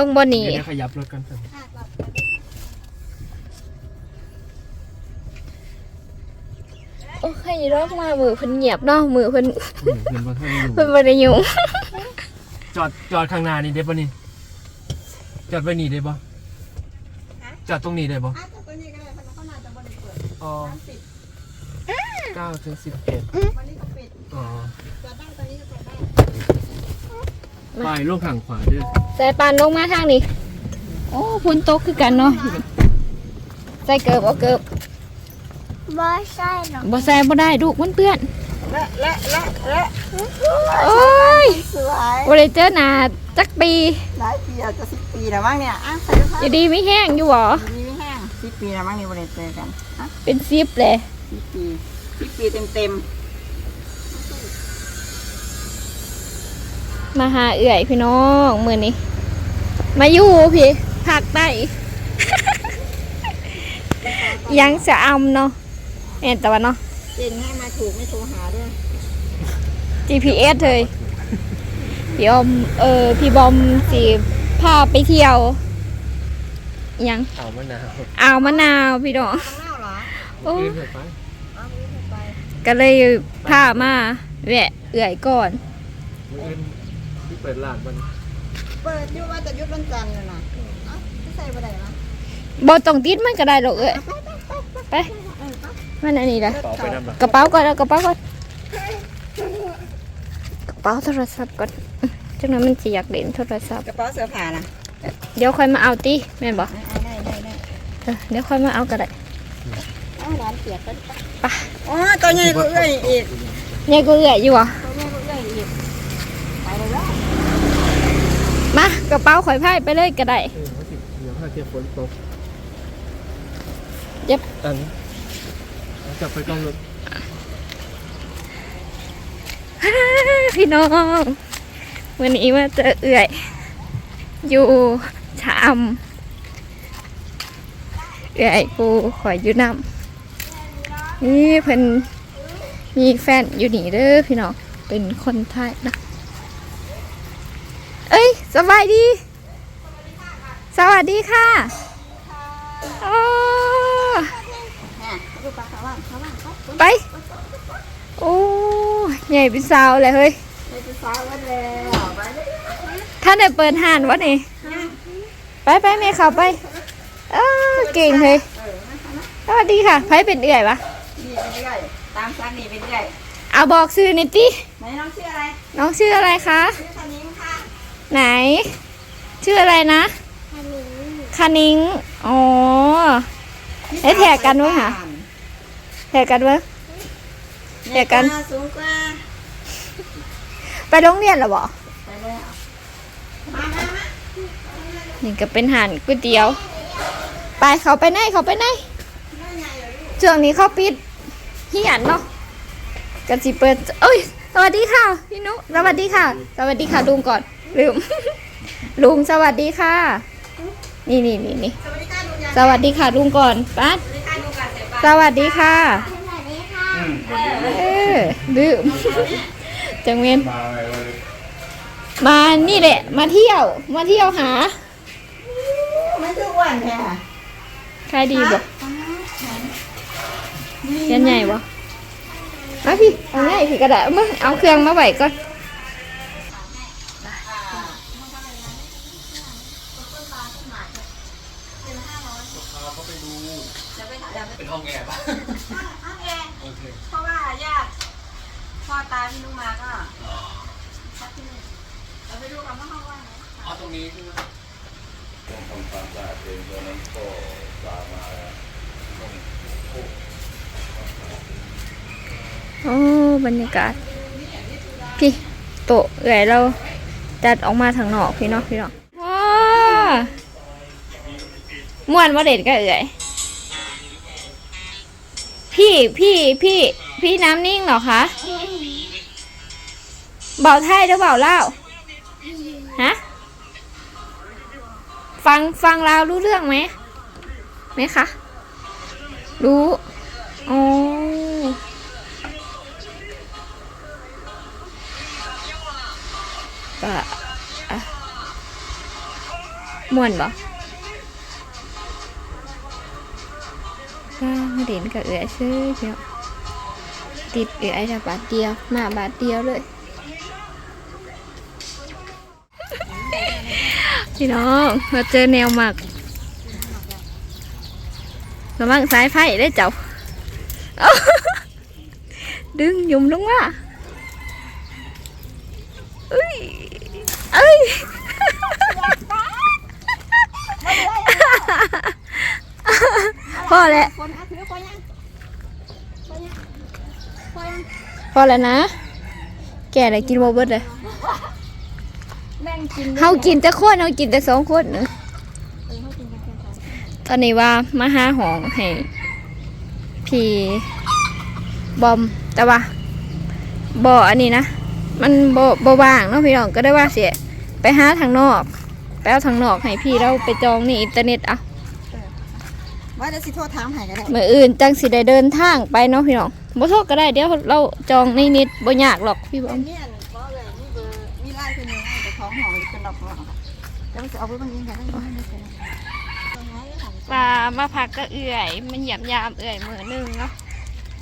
ลงบนนี่เดี๋ยวขยับรถกันเถอะค่ะแบบโอเครอบมามือเพิ่นเงียบเนาะมือเพิ่นอืมเห็นว่าท่านอยู่เพิ่นบ่ได้ยุ่งจอดจอดข้างหน้านี่ได้ปะนี่จอดไว้นี่ได้ปะจอดตรงนี้ได้ปะอะตัวนี้ก็ได้เพราะเขาน่าจะบริเปิดอ๋อน้ำปิดเก้าถึงสิบเอ็ดวันนี้ก็ปิดอ๋อจะได้ตัวนี้ก็ได้ไปลูกทางขวาด้วยสายปานลงมาทางนี้ โอ้พุ่นตกคือกันเนาะใส่เกิบเอาเกิบบ่ใช่หรอกบ่ใส่บ่ได้ลูกมันเปื้อนและและและและโอ้ยสวยบ่ได้เจอหน้าจักปีหลายปีอาจจะสิบปีแล้วมั้งเนี่ยอะใส่รองเท้าอยู่ดีไม่แห้งอยู่หรอดีไม่แห้งสิบปีแล้วมั้งนี่บริเจอกันอะเป็นซิปเลยสิบปีสิบปีเต็มเต็ม มาหาเอื่อยพี่น้องมื้อนี้ มาอยู่พี่ภาคใต้ยังจะอำเนาะเอ็นแต่ว่าเนาะๆเจนให้มาถูกไม่โทรหาด้วย GPS เลยพี่อมเออพี่บอมสิพาไปเที่ยวอิหยังเอามะนาวอ่าวมะนาวพี่น้องข้างหน้าเหรอโอ้ยืนเถอะไปเอาไปไปก็เลยพามาแวะเอื่อยก่อนมืออื่นที่ เปิดร้านมันเปิดอยู่ว่าจะยุดวันจันทร์เลยนะเอ้าไม่ใส่ไปไหนวะบ่ต้องติดมันก็ได้หรอกเอ้ยไปเออไปมันอันนี้ละต่อไปนำหลักกระเป๋าก่อนเอากระเป๋าก่อนกระเป๋าโทรศัพท์ก่อนจังนั้นมันสิอยากเล่นโทรศัพท์ กระเป๋าเสื้อผ้านะเดี๋ยวค่อยมาเอาติแม่นบ่เอาได้ได้ได้เออเดี๋ยวค่อยมาเอาก็ได้เอาร้านเปียกก็ไปอ๋อตัวใหญ่กว่าเอื้อยอีกเนี่ยก็เอื่อยอยู่อะตัวใหญ่กว่าเอื้อยอีกไปเลยแล้ว มากระเป๋าข่อยพายไปเลยก็ได้เออว่าสิเดี๋ยวถ้าเทียบฝนตกเย็บอันเอาจับไปกล้องรถพี่น้องวันนี้มาเจอเอื่อย อยู่ชามเอื่อยกูขอยอยู่นำนี่เพิ่นมีแฟนอยู่นี่เด้อพี่น้องเป็นคนไทยนะเอ้ย สบายดี สวัสดีค่ะโอ้เนี่ยดูปลาขาวว่างขาวว่างเขาไป โอ้ใหญ่เป็นสาวเลยเฮ้ยไปจะสาวกันแล้วไปเลยท่านได้เปิดห้านวะนี่ไปไปเมย์เขาไป เออเก่งเลยเออมาค่ะนะสวัสดีค่ะไผเป็นเอื่อยวะนี่ไปเรื่อยตามซันนี่ไปเรื่อยเอาบอกชื่อหนิติไหนน้องชื่ออะไร น้องชื่ออะไรคะชื่อคันนิ้งค่ะ ไหน ชื่ออะไรนะคานิงอ๋อเอ้ยแท็กกันไว้ค่ะแทกกันเว้ยแท็กกันสูงกว่าไปโรงเรียนเหรอบ่ไปเลยอะมามามานี่ก็เป็นห่านก๋วยเตี๋ยว ไปเขาไปไหนเขาไปไหนช่วงนี้เขาปิดเฮียนเนาะกันสิเปิดเอ้ย สวัสดีค่ะ พี่นุ สวัสดีค่ะ สวัสดีค่ะลุงก่อน ลืม ลุงสวัสดีค่ะ นี่นี่นี่นี่สวัสดีค่ะดูยาสวัสดีค่ะลุงก่อนป้าสวัสดีค่ะดูการเสพปลาสวัสดีค่ะเออลืมจังเวนมานี่แหละ มาเที่ยว มาเที่ยวหาไม่คืออ้วนแท้ใครดีบ่ยันใหญ่บ่มาพี่เอาง่ายพี่กระดาษมาเอาเครื่องมาไว้ก่อน เป็นห้องแอร์ปะห้องแอร์โอเคเพราะว่าญาติพ่อตาพี่นุ้งมาก็พักที่นี่เราไปดูกันว่าห้องว่างไหมเอาตรงนี้คือต้องทำความสะอาดเองตัวนั้นก็ตามมาต้องโอ้บรรยากาศพี่โตะเอื่อยเราจัดออกมาทางนอกพี่เนาะพี่เนาะ ม่วนว่าเด็ดก็เอื่อย พี่พี่พี่ พี่น้ำนิ่งเหรอคะเบาไทยหรือเบาเล่าฮะฟังฟังเรารู้เรื่องไหมไหมคะรู้โอ้ม่วนบ่ ก็เด่นกับเอือยซื้อเดียวติดเอือยแต่บาทเดียวมาบาทเดียวเลยพี่น้องเราเจอแนวหมักระวังสายไฟได้เจ้าดึงยุ่มลงมาเอ้ยเอ้ย พอแล้วคนอะถือคนยังคนยังคนยังพอแล้วนะ แกอะไรกินโมเบิดเลยแบ่งกินเฮากินแต่คนเฮากินแต่สองคนเนอะเออเขากินกันแค่สองตอนนี้ว่ามาหาหองให้พี่บอมแต่ว่าบ่อันนี้นะมันบ่บ่ว่างเนาะพี่น้องก็ได้ว่าเสียไปหาทางนอกไปเอาทางนอกให้พี่เราไปจองนี่อินเทอร์เน็ตเอา ว่าจะสิโทษถามใหายก็ได้มื่ออื่นจังสิได้เดินทางไปเนาะพี่น้องบ่โทษก็ได้เดี๋ยวเราจองในนิดบ่ยากหรอกพี่บอมเนี่ยบอกเลยมีเบอร์มีไลน์คนหนึงให้แต่ของหอมเป็นดอกหอมค่ะแล้วมันจะเอาไปบางยิงกันได้ไหมไม่ใช่ตรงนั้นของปลามาพักก็เอื่อย มันหยามยามเอื่อยมือหนึ่งเนาะ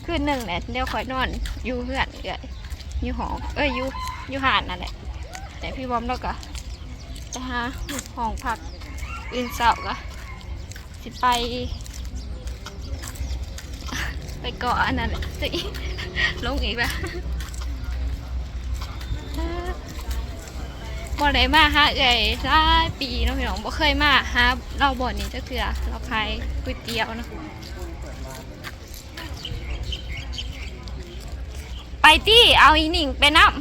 คืนหนึ่งเนี่ยเดี๋ยวคอยนอนอยู่เพื่อนเอื่อยอยู่หองเอ้ยอยู่อยู่หาดนั่นแหละแต่พี่บอมเราก็จะหาห้องพักอื่นเสาร์ก็สิไป ไปเกาะอันนั้นสิลงอีกแล้วบ่ได้มาหาเอ่ยหลายปีเนาะพี่น้องบ่เคยมาหาเราบ่อนนี้จักเทื่อเราขายก๋วยเตี๋ยวเนาะไปตี้เอาอีหนิงไปน้ำ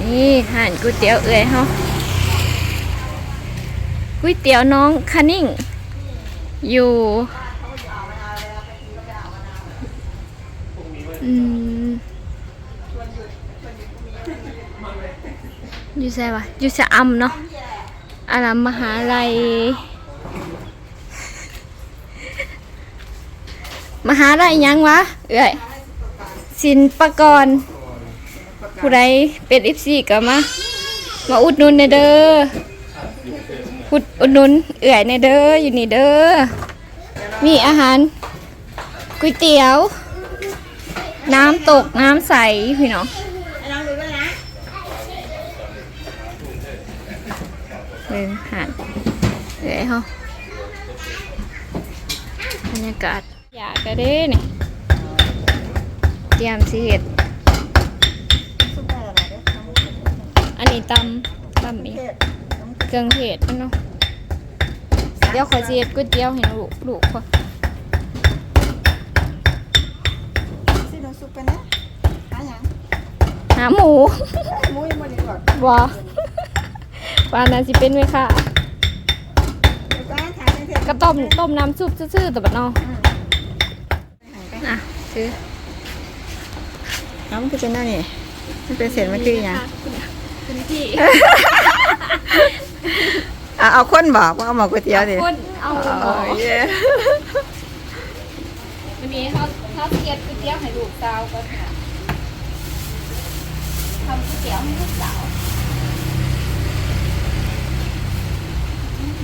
นี่ห่านก๋วยเตี๋ยวเอ่ยเฮา ก๋วยเตี๋ยวน้องคะนิ่ง อยู่อยู่ใช่ปะอยู่ชะอำเนาะอารามมหาลัย มหาลัยยังวะ เอ้ยศิลปากร ผู้ใดเป็นอิฟซีก็มา มาอุดนุนในเด้อ อุดอุดหนุนเอื่อยในเด้ออยู่นี่เด้อมีอาหารก๋วยเตี๋ยว น้ำตกน้ำใสพี่น้องไอ้น้องดูด้วยนะเดินหาดเดี๋ยวเฮาบรรยากาศอยากกระเด้นี่เตรียมสิเห็ดอันนี้ตำตำอีก เทศเครื่องเทศมันเนาะเดี๋ยวขอยสิเห็ดก๋วยเตี๋ยวให้ลูกลูกก่อนสิน้ำซุปกันนะหาหยังหาหมูมุ้ยมาดีกว่าบ่ปานนั้นสิเป็นไหมค่ะเดี๋ยวก็ถามในเทศก็ต้มต้มน้ำซุปซื่อๆแต่บัดเนาะอะซื้อน้ำมันคือเป็นหน้านี่มันเป็นเศษมันคือหยังคุณพี่ อะเอาคนบอกว่าเอาหมอกก๋วยเตี๋ยวดิคนเอาหมูอ๋อเย้วันนี้เขาเขาเกียดก๋วยเตี๋ยวให้ลูกสาวก่อนค่ะทำก๋วยเตี๋ยวให้ลูกสาวอืม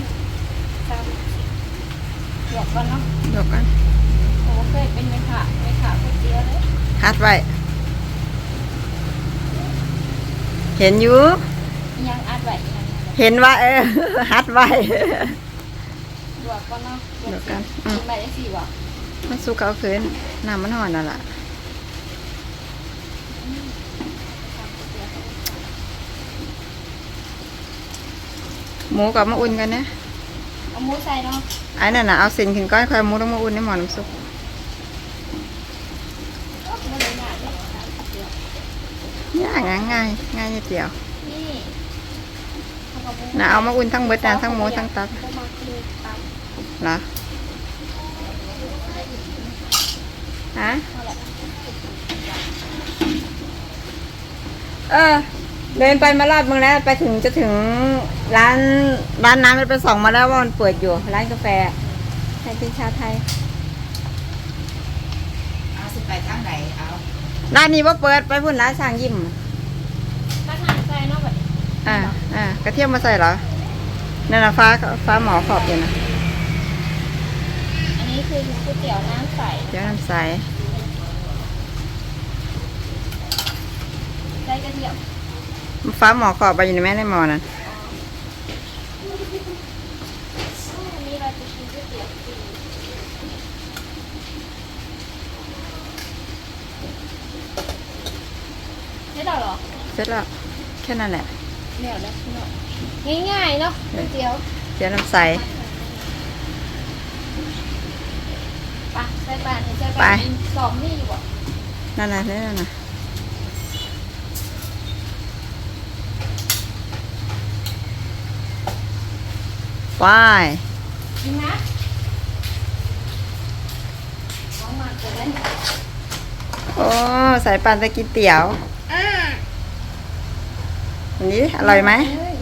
ทำหยวกก่อนเนาะเดี๋ยวกันโอ้เคยเป็นไหมค่ะไหมค่ะก๋วยเตี๋ยวเลยฮัดไว้ เห็นอยู่ยังอัดไว้ยัง เห็นว่า เออฮัดไว้หยวกก่อนเนาะหยวกกันอืมกินไปได้สี่บ่มันสุกเอาคืนน้ำมันห่อนนั่นแหละหมูกับมะอุ่นกันนะเอาหมูใส่เนาะไอ้นั่นน่ะเอาเส้นขึ้นก้อยค่อยเอาหมูต้องมาอุ่นในหม้อน้ำซุปไม่ได้หนาเลยง่ายง่ายง่ายง่ายนิดเดียว นี่เอากับหมูน่ะเอามาอุ่นทั้งเบิดนะทั้งหมูทั้งตับก็มาคือตำเหรอฮะเออ เดินไปมารอบมึงแล้ว ไปถึงจะถึงร้านร้านน้ำมันไปส่องมาแล้วว่ามันเปิดอยู่ ร้านกาแฟไทยเป็นชาไทยเอาสิไปทางไหนเอาร้านนี้ว่าเปิดไปพุ่นร้านสร้างยิ้มถ้าอ่า อ่ากระเทียมมาใส่เหรอนั่นนะฟ้าฟ้าหมอขอบอยู่นะอันนี้คือก๋วยเตี๋ยวน้ำใสเดี๋ยวน้ำใสใส่กระเทียมฟ้าหมอขอบไปอยู่ในแม่ในหมอนั่นอันนี้เราจะกินก๋วยเตี๋ยวฟรีไม่ได้หรอเสร็จแล้วแค่นั้นแหละ เดี๋ยวนะพี่น้องง่ายๆเนาะก๋วยเตี๋ยวเดี๋ยวน้ำใส ไปใส่ปานใส่ไปปานสองนี่อยู่บ่นั่นน่ะนั่นน่ะว้ายกินนะของมาเกิดอะไรโอ้สายปานตะกินเตี๋ยว อันนี้อร่อยไหมเอ้ย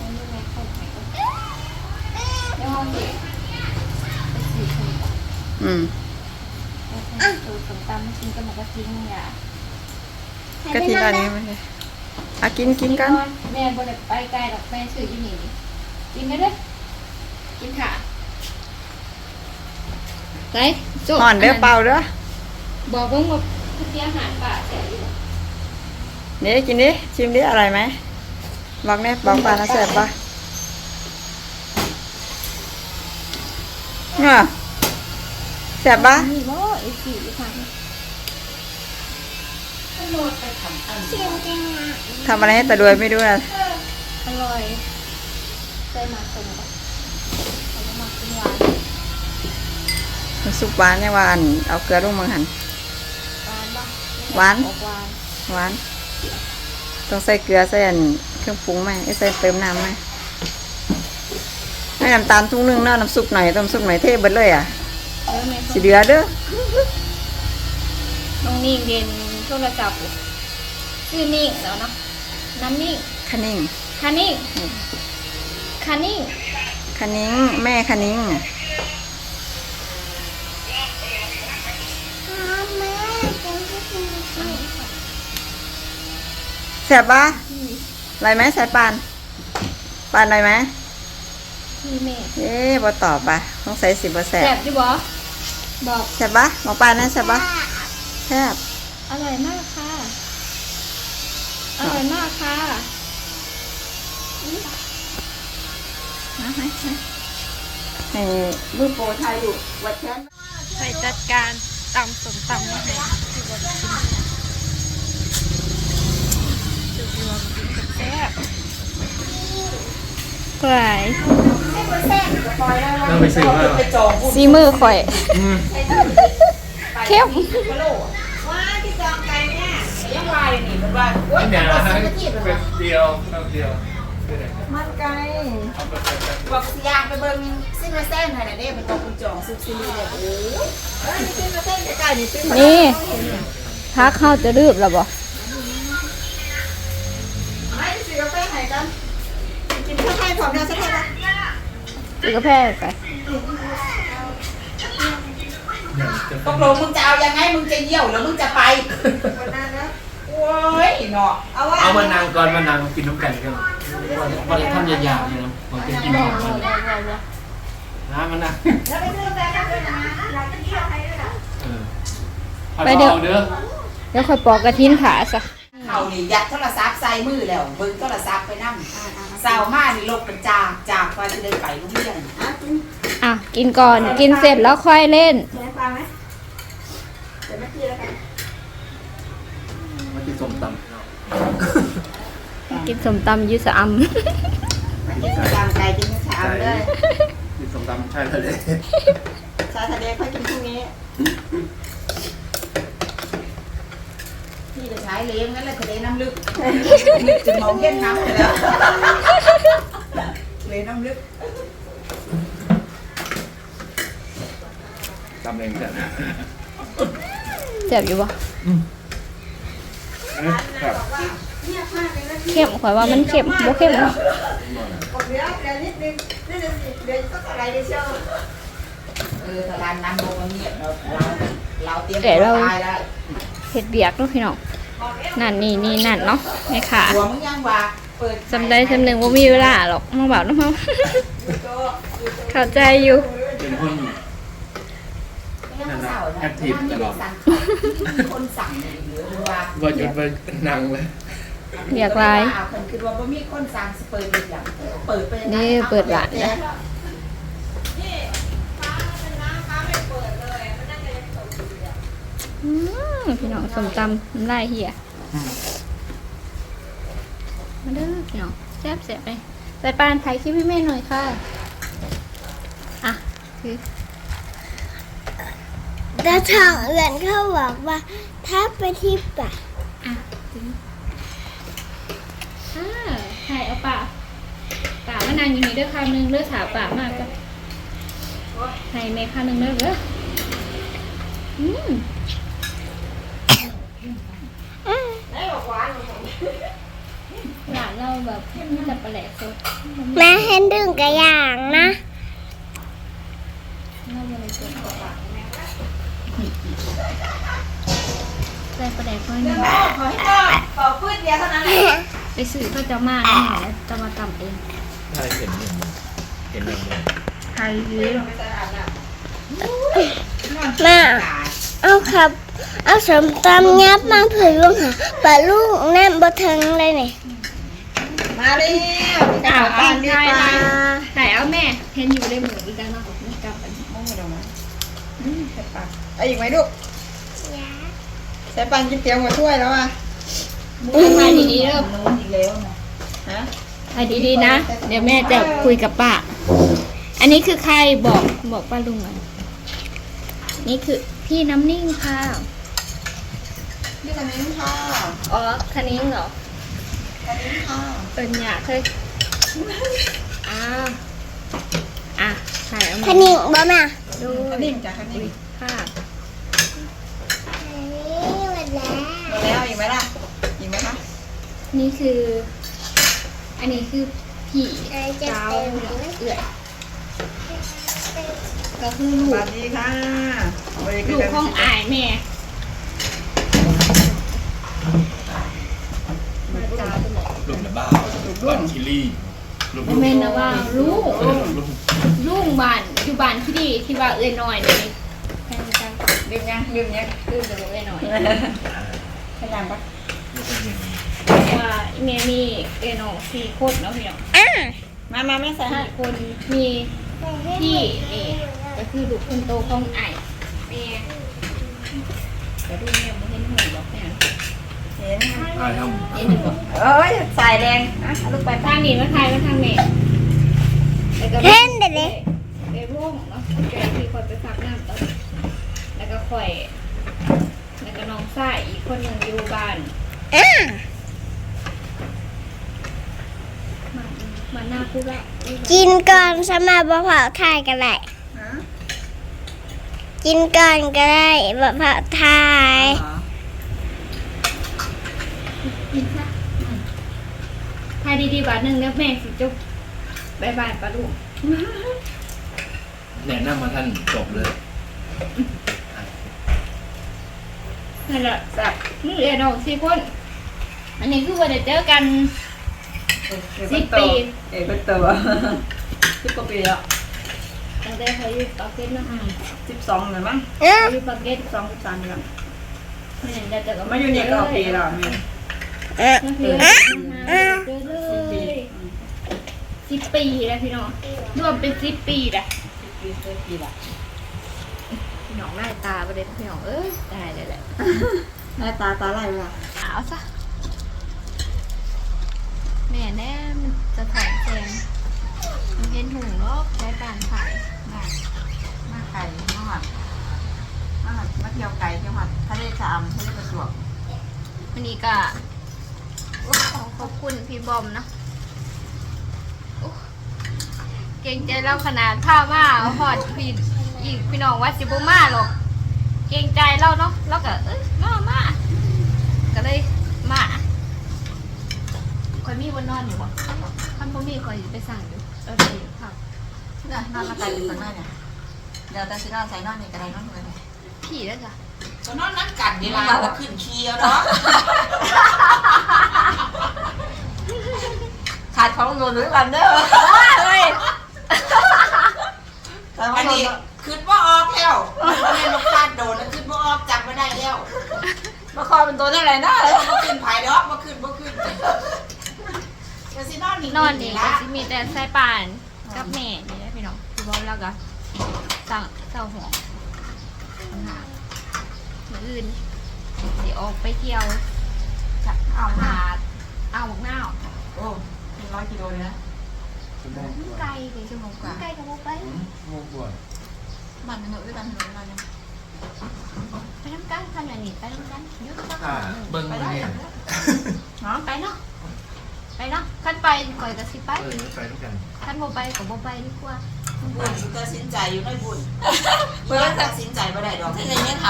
อันนี้ไงเข้าไปก่อนเดี๋ยวเอาสิไปสีส้มตำอืมเอาไปสูตรส้มตำมากินกับหมูกระทิงอย่ากะทิตอนนี้มันอะกินกินกัน แม่บ่ได้ไปไกลหรอกแม่ซื้ออยู่นี่นี่กินได้เด้อกินค่ะไปโจ๊กห่อนเด้อเปล่าเด้อบอกเบิ่งว่าก๋วยเตี๋ยวอาหารป่าแซ่บอยู่บ่ นี่กินดิชิมดิอร่อยไหมบอกเนี่ยบอกปลานะแซ่บปะเนี่ยแซ่บปะนี่บ่ไอ้สีอีกครั้งทำอะไรให้ตาดวยไม่รู้นะอร่อยใส่หมักสมบ่มาหมักเป็นหวานซุปหวานเนี่ยหวาน เอาเกลือลงมังหันหวานหวานออกหวานหวาน ต้องใส่เกลือใส่อันเครื่องปรุงไหมไอ้ใส่เติมน้ำไหมให้น้ำตาลทุ่งนึงเนาะน้ำซุปหน่อยต้มซุปหน่อยเทเบิดเลยอะเออแม่สิเดือเด้อน้องนิ่งเรียนโทรศัพท์อยู่ชื่อนิ่งแล้วเนาะน้ำนิ่งคะนิ่งคานิ่งคานิ่งคะนิ้งแม่คะนิ้ง แซ่บปะไรไหมสายปานปานไรไหมพี่แม่เอ๊ะบ่ตอบปะต้องใส่สิบ่แซ่บแซ่บอยู่บ่บอกแซ่บปะหมอปานนั่นแซ่บปะแซ่บอร่อยมากค่ะ อร่อยมากค่ะนะไหมให้มือโปรไทยอยู่วัดแค้นไปจัดการตำสมตำมาให้ที่บนกินจุดรวมกินกับ แซ่บไปเราไปซื้อมาซีมือข่อยอืมเข้มอันเนี้ยนะเป็นเดียวเราเดียว มันไก่บอกสิยางไปเบิ่งซินมาเส้นให้น่ะเด้ไปตกคุณจองซุปซิลีเด้โอ้ยเอ้ยซินมาเส้นใกล้ๆนี่ซินมานี่พักเข้าจะรืบแล้วบ่ กินกาแฟพร้อมกันสักเท่าไหร่ซื้อกาแฟไปตกลงมึงจะเอายังไงมึงจะเยี่ยวหรือมึงจะไปโอ้ยเนาะเอาว่าเอามานางก่อนมานางกินน้ำกันกันวันทำยาวๆเนี่ยนะมันเป็นกินของมันนะมันนะแล้วไปซื้อกาแฟกันด้วยนะอยากกินเยี่ยวให้ด้วยนะเออไปเดี๋ยวเด้อเดี๋ยวค่อยปอกกระทินขาซะ เขานี่ยัดโทรศัพท์ใส่มือแล้วเบิ่งโทรศัพท์ไปนั่งสาวมานี่ลบกันจากจากว่าจะได้ไปโรงเรียนอะกินอะกินก่อนกินเสร็จแล้วค่อยเล่นแม่ฟังไหมเดี๋ยวแม่พี่แล้วกันมากินส้มตำกินสมตำอยูสะอำกินตามใจกินชามเลยกินส้มตำใช่เลยชาทะเลค่อยกินพรุ่งนี้ พี่จะใช้เลี้ยงงั้นเลยทะเลน้ำลึกลึกจนมองเห็นน้ำไปแล้วทะเลน้ำลึกตำเองจ้ะเจ็บอยู่ปะเข้มข่อยว่ามันเข้มบ่เข้มเนาะบอกเดี๋ยวเดี๋ยวนิดนึงนิดนึงสิเดี๋ยวสักอะไรเดี๋ยวเชียวเออถ้าร้านน้ำโมมันเงียบเราเราเราเตรียมตัวตายได้เห็ดเบียกเนาะพี่น้อง นั่นนี่นี่นั่นเนาะแม่ค่ะหัวมึงยังว่าเปิดจำได้จำหนึ่งว่ามีเวลาหรอกมาบอกน้องเขาเข้าใจอยู่ เป็นคนยังเสาร์นะแอคทีฟตลอดสั่งคนสั่งเลยหรือว่าว่าหยุดไปนั่งเลยอยากไลน์เอาคนคือว่าบ่มีคนสั่งสเปิดอีกอย่างเปิดไปนี่เปิดร้านนะ อืม พี่น้องสมตำน้ำลายเหี่ยมาเด้อพี่น้องแซ่บแซ่บไปใส่ปานถ่ายคลิปให้แม่หน่อยค่ะ อะคือแล้วทางเอื่อนเขาบอกว่าถ้าไปที่ป่าอะถึงอ่าถ่ายเอาป่าป่ามานางอยู่นี่เด้อคำหนึ่งเลือดถาป่ามากจ้ะถ่ายแม่คำหนึ่งเด้อเด้ออืม หลานเราแบบมันจะประแหลกสดแม่ให้ดึงกระอย่างนะเราเลยสดกว่าปากแม่ใส่ประแหลกน้อยหนึงขอให้ก็ขอพืชเดียวเท่านั้นแหละไปซื้อก็จะมาแน่แล้วจะมาตำเองใช่เห็นอย่างนี้เห็นอย่างนี้ไทยยืดแม่เอาครับ เอาสมตำยับมาเผยลงหาปลาลูกแน่นบะทึงเลยนี่มาเร็วอ้าวบ้านดีใช่ป่าถ่ายเอาแม่เห็นอยู่ได้หมูอีกแล้วเนาะนี่กลับไปมองไม่ดูนะอืมใส่ปากเอาอีกไหมลูกใส่ปากกินเตี๋ยวหมดถ้วยแล้วอะถ่ายดีๆเด้อนู้นอีกแล้วนะฮะถ่ายดีๆนะ เดี๋ยวแม่จะคุยกับป้าอันนี้คือใครบอกบอกป้าลุงอะนี่คือ พี่น้ำนิ่งค่ะนี่ตรงนี้ค่ะอ๋อคันนิ้งเหรอตรงนี้ค่ะเป็นอยากเคยอ่าอะถ่ายเอาพมานิงบ่แม่ดูคันนิ่งจ้ะคันนิ่งค่ะนี่หมดแล้วหมดแล้วอีกไหมล่ะอีกไหมคะนี่คือ อันนี้คือผีไอ้จะเจ้าเต็มเเลยอื่อย ก็คือลูสกวัสดีค่ะสวัสดีลูกห้องอายแม่มาจ้าตัวไหนลุงนะบ้าบ้านคิลี่ลุงโมเมนต์นะว่าลูกลูกบ้านอยู่บ้านที่ดีที่ว่าเอ้ยน้อยนี่แค่นี้จ้าดื่มยังดื่มยังลืมจะบอกเอ้ยน้อยขยันปะว่าอีเมมีเอ้ยน้องสี่คนเนาะพี่น้องอะมามาไม่ใส่ให้สี่คนมีพี่นี่ก็ คือลูกคนโตของไอ้ายแม่เดี๋ยวดูแม่บ่เห็นหูบอกแม่เห็นอ่าทเห็นอยู่บอกเอ้ยสายแดงอะเอาลูกไปทางนี้มาทายมาทางแม่แล้วก็เห็นเด็ดเลยไปร่วงเนาะแกที่คอยไปฝากน้ำตอนแล้วก็คอย แล้วก็น้องซ่ายอีกคนหนึ่งอยู่บ้านอะมามาหน้าคู่ละกินก่อนสมาบะเผาทายกันได้ฮะ กินก่อนก็ได้บะเผาทายอ๋อกินซะทายดีๆบาทหนึ่งแล้วแม่สิจุ๊บบายบายปลาลูกำแนะนำมาท่านจบเลยนั่นแหละสับมือเอ็นออกสี่คนอันนี้คือว่าจะเจอกันสิบปีเอ๋เป็นตัวสิบกว่าปีแล้ว ตั้งแต่เขาอยู่ปากเก็ตเนาะสิบสองเลยมั้งอะเขาอยู่ปากเก็ตสิบสองสิบสามเดือนไม่เห็นจะเจอกันมาอยู่นี่ก็เอาปีแล้วแม่อะก็คือเจอเลยสิบปีแล้วพี่น้องรวมเป็นสิบปีละปีสิบปีละพี่น้องไล่ตาประเด็นพี่น้องเอ้ยตายเลยแหละหน้าตาตาไหลว่ะขาวซะแม่แน่มันจะถ่ายแซงมันเห็นถุงเนาะใช้การถ่ายมามา ไก่มาหัดมาหัดมาเที่ยวไก่เที่ยวหัดทะเลชะอำทะเลประจวบวันนี้ก็ขอขอบคุณพี่บอมเนาะโอ้เก่งใจเราขนาดผ้ามาหอดพี่อีกพี่น้องว่าสิบมาหรอกเก่งใจเราเนาะเราก็เอ้ยมามาก็เลยมาคอยมีบนนอนอยู่บ่ท่านพ่มีคอยไปสั่งอยู่เออดีครับเนี่ยนอนมาไก่อยู่ข้างหน้าเนี่ย เดี๋ยวแต่สินอนใส่นอนนี่ก็ได้นอนเลยผีแล้วจ้ะเก็นอนนั่งกัดเวลาเราขึ้นเคียวเนาะขาดของโดนหรือกันเด้อเฮ้ยอันนี้ขึ้นว่าออกแล้วแม่ลูกคาดโดนแล้วขึ้นว่าออกจำไม่ได้แล้วมาคอเป็นตัวได้ไรนะมาขึ้นภายดอกมาขึ้นมาขึ้นก็สินอนนี่นอนนี่ก็ละสิมีแต่สายป่านกับแม่นี่นะพี่น้องพี่บอมแล้วก็ สั่งเจ้าหัวหามื้ออื่นสิออกไปเที่ยวจะเอาหาดเอาหมกหน้าวโอ้ร้อยกิโลเลยนะไกลเลยชั่วโมงกว่าไกลกับโมไปงูปวดมันเหนื่อยด้วยกันเหนื่อยกันไปน้ำกันคันอย่างนี้ไปน้ำกันอยุดสักอ่าเบิ่งมันเนี่ยไปเนาะไปเนาะคันไปก่อยกับสิไปเออไปด้วยกันคันโมไปกับโมไปดีกว่า บุญตัดสินใจอยู่ในบุญเพื่อตัดสินใจไม่ได้ดอกที่จะยังท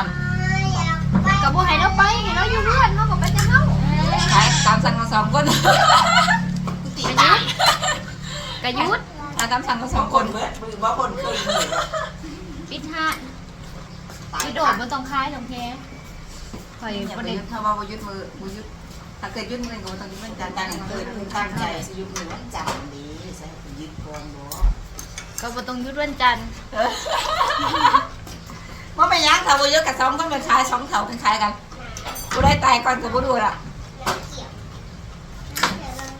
กับโมให้เราไปให้เราอยู่เพื่อนเขากับไปจะเนาขายตามสั่งมาสองคนำกุฏิตายกระยุดอาตามสั่งมาสสอองงคคนนเบิดมือว่าคนเคยเหนื่อยปิดห้าตายไปโดดบนตรงค้ายตรงแพ้คอยอย่าประไปเด็นยึดถ้าว่าบ่ยึดมือบ่ยึดถ้าเกิดยึดมือก็ต้องยึดมันจัจันนจัจันนเกิเกิดดคือตั้ตั้งงใจใจสิยุบมือวันจันทร์นี้ใส่ยึดก่อนบ่ ก็บ่ต้องยุดวันจันทร์ว่าไปยักถ้าบ่ยึดกับสองคนเป็นขายสองเถาเป็นขายกันกูได้ตายก่อนก็บ่ดูละ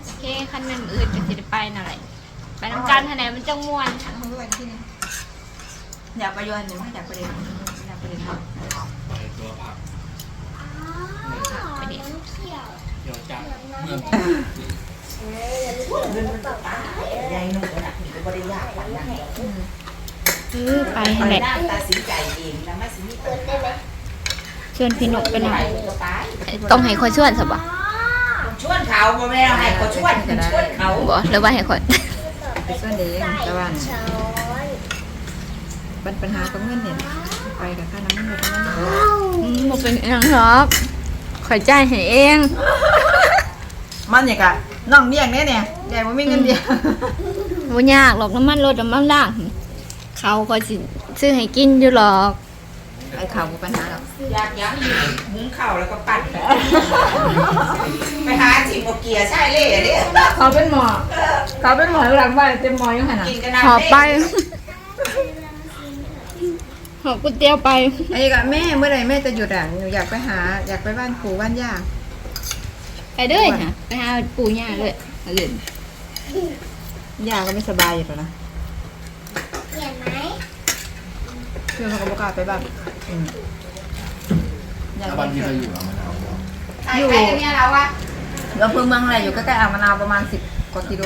โอเคคันเป็นอื่นก็สิได้ไปนั่นแหละไปน้ำกันทนายมันจังม่วนทั้งมือวันที่นี่อยากไปยวนหนึ่งอยากไปเรียนอยากไปเรียนไปตัวผักไปเด็ดเดี๋ยวจากเมืองยายนุ่งนะ ก็บ่ได้ยากปานนั้นซื้อไปนั่นแหละน้ำตัดสินใจเองแล้วไม่สิมีปัญหาชวนพี่นกไปหน่อยก็ไปต้องให้คอยชวนสบะชวนเขาบ่แม่นให้เขาชวนชวนเขาบ่หรือว่าให้คอยไปส่วนเองแต่ว่าปัญปัญหากับเงินเนี่ยไปกับค่าน้ำมันเลยทั้งนั้นอืมบ่เป็นหยังหรอกคอยจ่ายให้เอง มันอย่างกะน้องเลี้ยงเนี่ยเนี่ยใหญ่ว่ามีเงินเดียว บ่ยากหรอกน้ำมันรถน้ำมันล่างเขาคอยสิซื้อให้กินอยู่หรอกไอ้ข่าวกูปัญหาหรอกอยากยังอยู่หุงข้าวแล้วก็ปั่นไปหาจิมเกียใช่เล่เด้เขาเป็นหมอเขาเป็นหมอหลังบ้านเต็มหมออยู่ขนาดกินกันหอบไปหอบก๋วยเตี๋ยวไปไอ้กะแม่เมื่อไหร่แม่จะหยุดอะหนูอยากไปหา อยากไปบ้านปู่บ้านย่าไปเด้อค่ะไปหาปู่ย่าเลยมาเล่น ย่าก็ไม่สบายอยู่แล้วนะเปลี่ยนไหมเพื่อนเขาก็บอกกล้าไปบ้านอืมย่าถ้าก็บ้านที่เราอยู่อะมะนาวบอกใครใครกันเนี่ยเราวะเราเพิ่งเมืองอะไรอยู่ใกล้ๆอ่างมะนาวประมาณสิบกว่ากิโล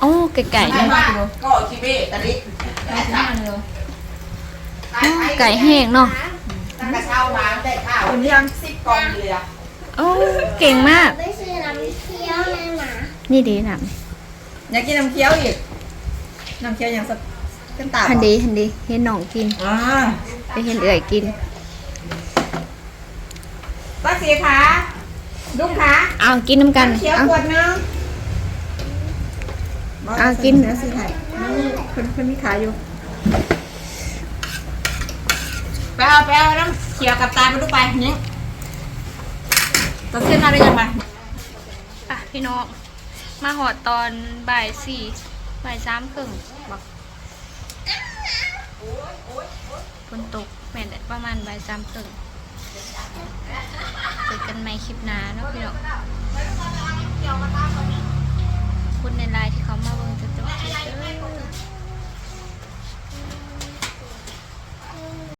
โอ้ไก่ไก่ใครว่าก็คิเบ้ตะลิไก่แห้งเนาะตั้งแต่เช้ามาได้ข้าวคุณยังสิบกองเลยอะโอ้เก่งมาก ไม่ซื้อน้ำเคี้ยวเลยนะนี่ดีนะ อยากกินน้ำเคี้ยวอีก น้ำเคี้ยวอย่างสักขึ้นตาฮันดีฮันดีเห็นน้องกินอ่าไปเห็นเอื่อยกิน ป้าสีขาลุงขาเอากินน้ำกันเคี้ยวเอา ขวดนึงอะกินเนื้อสีไทยคนคนมีขายอยู่ ไปเอาไปเอาน้ำเขียวกับตาไปลูกไปนี่ตัดเส้นอะไรยังไงอะพี่น้อง มาหอดตอนบ่ายสี่บ่ายสามครึ่งบอกฝนตกแม่นประมาณบ่ายสามครึ่งเจอกันใหม่คลิปหน้าเนาะพี่น้องคุณในไลน์ที่เขามาเบิ่งจะจบคลิปเลย